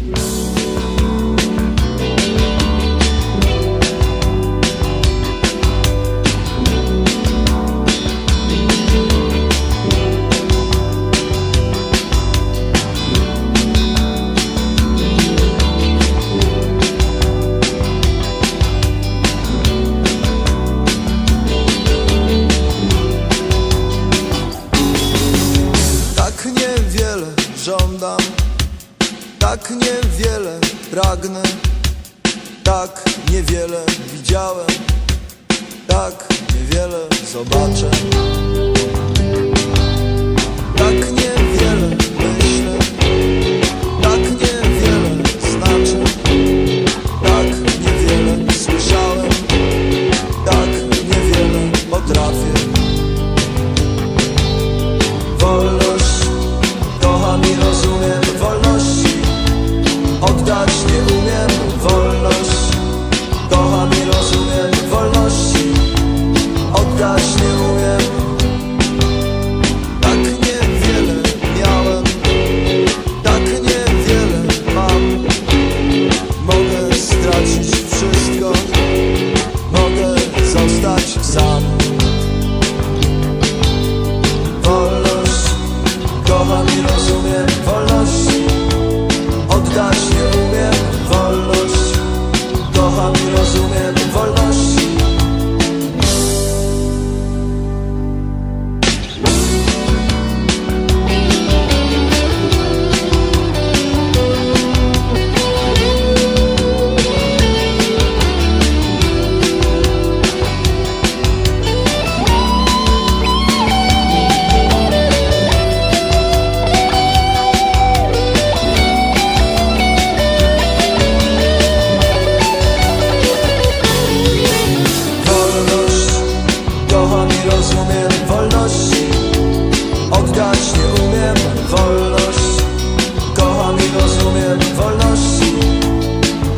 Tak żądam. Tak niewiele pragnę Tak niewiele widziałem Tak niewiele zobaczę.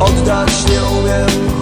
Oddać nie umiem.